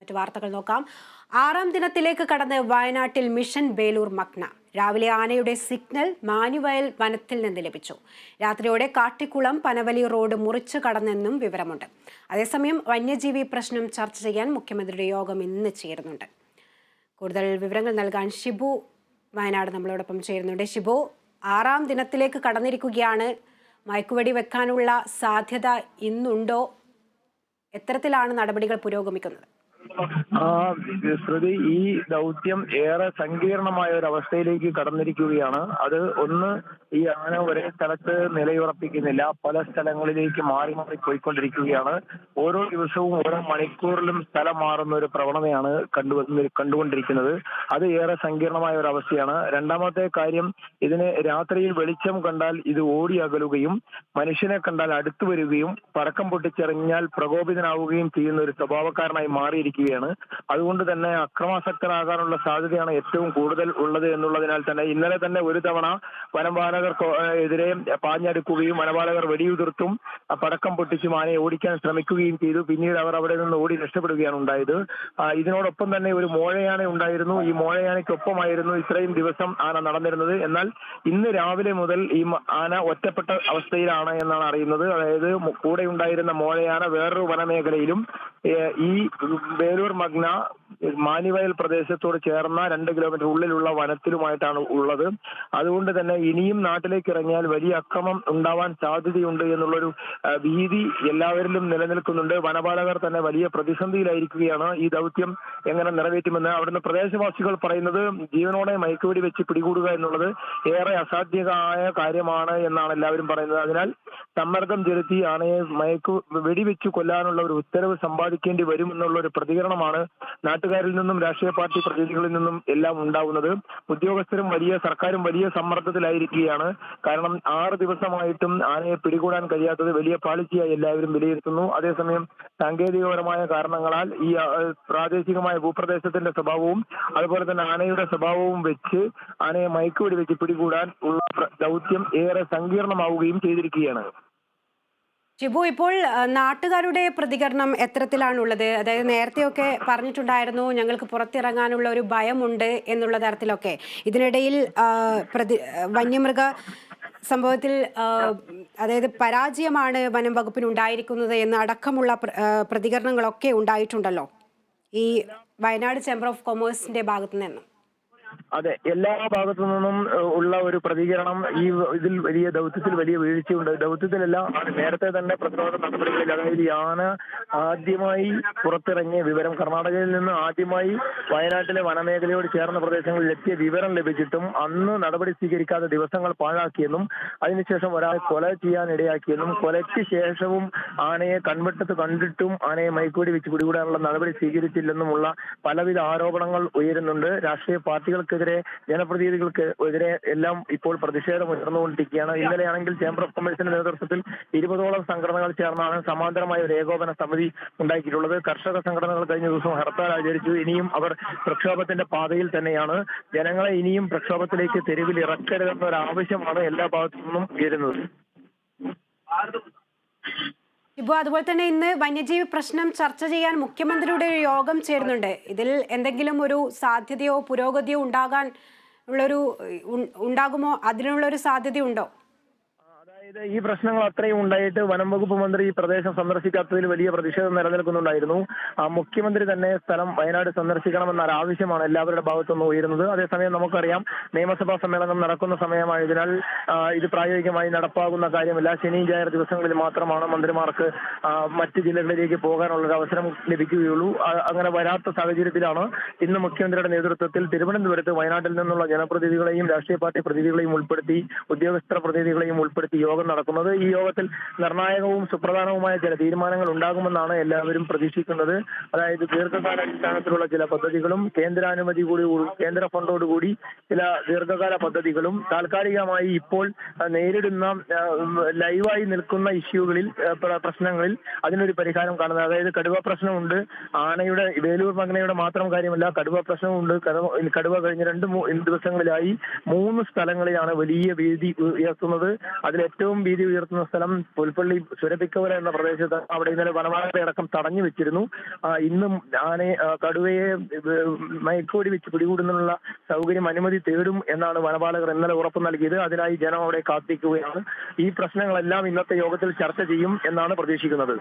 മറ്റു വാർത്തകൾ നോക്കാം. ആറാം ദിനത്തിലേക്ക് കടന്ന് വയനാട്ടിൽ മിഷൻ ബേലൂർ മഗ്ന. രാവിലെ ആനയുടെ സിഗ്നൽ മാനുവയൽ വനത്തിൽ നിന്ന് ലഭിച്ചു. രാത്രിയോടെ കാട്ടിക്കുളം പനവലി റോഡ് മുറിച്ചു കടന്നെന്നും വിവരമുണ്ട്. അതേസമയം വന്യജീവി പ്രശ്നം ചർച്ച ചെയ്യാൻ മുഖ്യമന്ത്രിയുടെ യോഗം ഇന്ന് ചേരുന്നുണ്ട്. കൂടുതൽ വിവരങ്ങൾ നൽകാൻ ഷിബു വയനാട് നമ്മളോടൊപ്പം ചേരുന്നുണ്ട്. ഷിബു ആറാം ദിനത്തിലേക്ക് കടന്നിരിക്കുകയാണ്. മയക്കുവെടി വെക്കാനുള്ള സാധ്യത ഇന്നുണ്ടോ? എത്തരത്തിലാണ് നടപടികൾ പുരോഗമിക്കുന്നത്? ആ ശ്രുതി ഈ ദൗത്യം ഏറെ സങ്കീർണമായ ഒരു അവസ്ഥയിലേക്ക് കടന്നിരിക്കുകയാണ്. അത് ഒന്ന് ഈ ആന ഒരേ സ്ഥലത്ത് നിലയുറപ്പിക്കുന്നില്ല. പല സ്ഥലങ്ങളിലേക്ക് മാറി മാറി പോയിക്കൊണ്ടിരിക്കുകയാണ്. ഓരോ ദിവസവും ഓരോ മണിക്കൂറിലും സ്ഥലം മാറുന്ന ഒരു പ്രവണതയാണ് കണ്ടുവന്ന് കണ്ടുകൊണ്ടിരിക്കുന്നത്. അത് ഏറെ സങ്കീർണമായ ഒരു അവസ്ഥയാണ് രണ്ടാമത്തെ കാര്യം ഇതിന് രാത്രിയിൽ വെളിച്ചം കണ്ടാൽ ഇത് ഓടി അകലുകയും മനുഷ്യനെ കണ്ടാൽ അടുത്തു വരികയും പടക്കം പൊട്ടിച്ചെറിഞ്ഞാൽ പ്രകോപിതനാവുകയും ചെയ്യുന്ന ഒരു സ്വഭാവക്കാരനായി മാറിയിരിക്കുകയാണ് അതുകൊണ്ട് തന്നെ അക്രമാസക്തനാകാനുള്ള സാധ്യതയാണ് ഏറ്റവും കൂടുതൽ ഉള്ളത് എന്നുള്ളതിനാൽ തന്നെ ഇന്നലെ തന്നെ ഒരു തവണ വനപാലകർ എതിരെ പാഞ്ഞടുക്കുകയും വനപാലകർ വെടിയുതിർത്തും പടക്കം പൊട്ടിച്ചും ആനയെ ഓടിക്കാൻ ശ്രമിക്കുകയും ചെയ്തു. പിന്നീട് അവർ അവിടെ നിന്ന് ഓടി രക്ഷപ്പെടുകയാണ് ഉണ്ടായത്. ഇതിനോടൊപ്പം തന്നെ ഒരു മോഴയാന ഉണ്ടായിരുന്നു. ഈ മോഴയാനയ്ക്കൊപ്പമായിരുന്നു ഇത്രയും ദിവസം ആന നടന്നിരുന്നത്. എന്നാൽ ഇന്ന് രാവിലെ മുതൽ ഈ ആന ഒറ്റപ്പെട്ട അവസ്ഥയിലാണ് എന്നാണ് അറിയുന്നത്. അതായത് കൂടെ ഉണ്ടായിരുന്ന മോഴയാന വേറൊരു വനമേഖലയിലും ഈ വേലൂർ മഗ്ന മാനിവയൽ പ്രദേശത്തോട് ചേർന്ന രണ്ട് കിലോമീറ്റർ ഉള്ളിലുള്ള വനത്തിലുമായിട്ടാണ് ഉള്ളത്. അതുകൊണ്ട് തന്നെ ഇനിയും നാട്ടിലേക്ക് ഇറങ്ങിയാൽ വലിയ അക്രമം ഉണ്ടാവാൻ സാധ്യതയുണ്ട് എന്നുള്ളൊരു ഭീതി എല്ലാവരിലും നിലനിൽക്കുന്നുണ്ട്. വനപാലകർ തന്നെ വലിയ പ്രതിസന്ധിയിലായിരിക്കുകയാണ് ഈ ദൗത്യം എങ്ങനെ നിറവേറ്റുമെന്ന് അവിടുന്ന് പ്രദേശവാസികൾ പറയുന്നത്. ജീവനോടെ മയക്കുവെടി വെച്ച് പിടികൂടുക എന്നുള്ളത് ഏറെ അസാധ്യമായ കാര്യമാണ് എന്നാണ് എല്ലാവരും പറയുന്നത്. അതിനാൽ സമ്മർദ്ദം ചെലുത്തി ആനയെ മയക്കു വെടിവെച്ച് കൊല്ലാനുള്ള ഒരു ഉത്തരവ് സമ്പാദിക്കേണ്ടി വരുമെന്നുള്ള ഒരു പ്രതികരണമാണ് നാട്ടുകാരിൽ നിന്നും രാഷ്ട്രീയ പാർട്ടി പ്രതിനിധികളിൽ നിന്നും എല്ലാം ഉണ്ടാവുന്നത് ഉദ്യോഗസ്ഥരും വലിയ സർക്കാരും വലിയ സമ്മർദ്ദത്തിലായിരിക്കുകയാണ്. കാരണം ആറ് ദിവസമായിട്ടും ആനയെ പിടികൂടാൻ കഴിയാത്തത് വലിയ പാളിച്ചയായി എല്ലാവരും വിലയിരുത്തുന്നു. അതേസമയം സാങ്കേതികപരമായ കാരണങ്ങളാൽ ഈ പ്രാദേശികമായ ഭൂപ്രദേശത്തിന്റെ സ്വഭാവവും അതുപോലെ തന്നെ ആനയുടെ സ്വഭാവവും വെച്ച് ആനയെ മയക്കുവെടി വെച്ച് പിടികൂടാൻ ഉള്ള ദൗത്യം ഏറെ സങ്കീർണമാവുകയും ചെയ്തിരിക്കുകയാണ്. ഷിബു ഇപ്പോൾ നാട്ടുകാരുടെ പ്രതികരണം എത്തരത്തിലാണുള്ളത് അതായത് നേരത്തെയൊക്കെ പറഞ്ഞിട്ടുണ്ടായിരുന്നു ഞങ്ങൾക്ക് പുറത്തിറങ്ങാനുള്ള ഒരു ഭയമുണ്ട് എന്നുള്ള തരത്തിലൊക്കെ. ഇതിനിടയിൽ പ്രതി വന്യമൃഗ സംഭവത്തിൽ അതായത് പരാജയമാണ് വനം വകുപ്പിന് ഉണ്ടായിരിക്കുന്നത് എന്ന് അടക്കമുള്ള പ്രതികരണങ്ങളൊക്കെ ഉണ്ടായിട്ടുണ്ടല്ലോ. ഈ വയനാട് ചേംബർ ഓഫ് കൊമേഴ്സിന്റെ ഭാഗത്തു നിന്നും അതെ എല്ലാ ഭാഗത്തു നിന്നും ഉള്ള ഒരു പ്രതികരണം ഈ ഇതിൽ വലിയ ദൗത്യത്തിൽ വലിയ വീഴ്ചയുണ്ട്. ദൗത്യത്തിലല്ല നേരത്തെ തന്നെ പ്രതിരോധ നടപടികളിൽ അതായത് യാന ആദ്യമായി പുറത്തിറങ്ങിയ വിവരം കർണാടകയിൽ നിന്ന് ആദ്യമായി വയനാട്ടിലെ വനമേഖലയോട് ചേർന്ന പ്രദേശങ്ങളിൽ എത്തിയ വിവരം ലഭിച്ചിട്ടും അന്ന് നടപടി സ്വീകരിക്കാതെ ദിവസങ്ങൾ പാഴാക്കിയെന്നും അതിനുശേഷം ഒരാളെ കൊല ചെയ്യാനിടയാക്കിയെന്നും കൊലയ്ക്ക് ശേഷവും ആനയെ കൺവെട്ടത്ത് കണ്ടിട്ടും ആനയെ മൈക്കൂടി വെച്ച് പിടികൂടാനുള്ള നടപടി സ്വീകരിച്ചില്ലെന്നുമുള്ള പലവിധ ആരോപണങ്ങൾ ഉയരുന്നുണ്ട്. രാഷ്ട്രീയ പാർട്ടികൾക്കെതിരെ ജനപ്രതിനിധികൾക്ക് എതിരെ എല്ലാം ഇപ്പോൾ പ്രതിഷേധം ഉയർന്നുകൊണ്ടിരിക്കുകയാണ്. ഇന്നലെയാണെങ്കിൽ ചേംബർ ഓഫ് കൊമേഴ്സിന്റെ നേതൃത്വത്തിൽ ഇരുപതോളം സംഘടനകൾ ചേർന്നാണ് സമാന്തരമായ ഒരു ഏകോപന സമിതി ഉണ്ടാക്കിയിട്ടുള്ളത്. കർഷക സംഘടനകൾ കഴിഞ്ഞ ദിവസം ഹർത്താൽ ആചരിച്ചു. ഇനിയും അവർ പ്രക്ഷോഭത്തിന്റെ പാതയിൽ തന്നെയാണ്. ജനങ്ങളെ ഇനിയും പ്രക്ഷോഭത്തിലേക്ക് തെരുവിൽ ഇറക്കരുതെന്ന ഒരു ആവശ്യമാണ് എല്ലാ ഭാഗത്തു നിന്നും ഉയരുന്നത്. ഇപ്പോൾ അതുപോലെ തന്നെ ഇന്ന് വന്യജീവി പ്രശ്നം ചർച്ച ചെയ്യാൻ മുഖ്യമന്ത്രിയുടെ ഒരു യോഗം ചേരുന്നുണ്ട്. ഇതിൽ എന്തെങ്കിലും ഒരു സാധ്യതയോ പുരോഗതിയോ ഉണ്ടാകാൻ ഉള്ളൊരു ഉണ്ടാകുമോ? അതിനുള്ളൊരു സാധ്യതയുണ്ടോ? അതായത് ഈ പ്രശ്നങ്ങൾ അത്രയും ഉണ്ടായിട്ട് വനം വകുപ്പ് മന്ത്രി ഈ പ്രദേശം സന്ദർശിക്കാത്തതിൽ വലിയ പ്രതിഷേധം നിലനിൽക്കുന്നുണ്ടായിരുന്നു. മുഖ്യമന്ത്രി തന്നെ സ്ഥലം വയനാട് സന്ദർശിക്കണമെന്ന ഒരു ആവശ്യമാണ് എല്ലാവരുടെ ഭാഗത്തുനിന്ന് ഉയരുന്നത്. അതേസമയം നമുക്കറിയാം നിയമസഭാ സമ്മേളനം നടക്കുന്ന സമയമായതിനാൽ ഇത് പ്രായോഗികമായി നടപ്പാകുന്ന കാര്യമല്ല. ശനി ഞായർ ദിവസങ്ങളിൽ മാത്രമാണ് മന്ത്രിമാർക്ക് മറ്റ് ജില്ലകളിലേക്ക് പോകാനുള്ള ഒരു അവസരം ലഭിക്കുകയുള്ളൂ. അങ്ങനെ വരാത്ത സാഹചര്യത്തിലാണ് ഇന്ന് മുഖ്യമന്ത്രിയുടെ നേതൃത്വത്തിൽ തിരുവനന്തപുരത്ത് വയനാട്ടിൽ നിന്നുള്ള ജനപ്രതിനിധികളെയും രാഷ്ട്രീയ പാർട്ടി പ്രതിനിധികളെയും ഉൾപ്പെടുത്തി ഉദ്യോഗസ്ഥ പ്രതിനിധികളെയും ഉൾപ്പെടുത്തി യോഗം നടക്കുന്നത്. ഈ യോഗത്തിൽ നിർണായകവും സുപ്രധാനവുമായ ചില തീരുമാനങ്ങൾ ഉണ്ടാകുമെന്നാണ് എല്ലാവരും പ്രതീക്ഷിക്കുന്നത്. അതായത് ദീർഘകാല അടിസ്ഥാനത്തിലുള്ള ചില പദ്ധതികളും കേന്ദ്രാനുമതി കൂടി കേന്ദ്ര ഫണ്ടോടുകൂടി ചില ദീർഘകാല പദ്ധതികളും താൽക്കാലികമായി ഇപ്പോൾ നേരിടുന്ന ലൈവായി നിൽക്കുന്ന ഇഷ്യൂകളിൽ പ്രശ്നങ്ങളിൽ അതിനൊരു പരിഹാരം കാണുന്നത്. അതായത് കടുവ പ്രശ്നമുണ്ട്. ആനയുടെ വേലൂർ മഗ്നയുടെ മാത്രം കാര്യമല്ല കടുവ പ്രശ്നമുണ്ട്. കടുവ കഴിഞ്ഞ രണ്ട് ദിവസങ്ങളിലായി മൂന്ന് സ്ഥലങ്ങളിലാണ് വലിയ വീതി ഉയർത്തുന്നത്. അതിൽ ഏറ്റവും ഏറ്റവും ഭീതി ഉയർത്തുന്ന സ്ഥലം പുൽപ്പള്ളി ചുരപ്പിക്കവല എന്ന പ്രദേശത്ത് അവിടെ ഇന്നലെ വനപാലകരെ അടക്കം തടഞ്ഞു വെച്ചിരുന്നു. ഇന്നും ആനയെ കടുവയെ മയക്കോടി വെച്ച് പിടികൂടുന്നതിനുള്ള സൗകര്യം അനുമതി തേടും എന്നാണ് വനപാലകർ ഇന്നലെ ഉറപ്പ് നൽകിയത്. അതിനായി ജനം അവിടെ കാത്തിരിക്കുകയാണ്. ഈ പ്രശ്നങ്ങളെല്ലാം ഇന്നത്തെ യോഗത്തിൽ ചർച്ച ചെയ്യും എന്നാണ് പ്രതീക്ഷിക്കുന്നത്.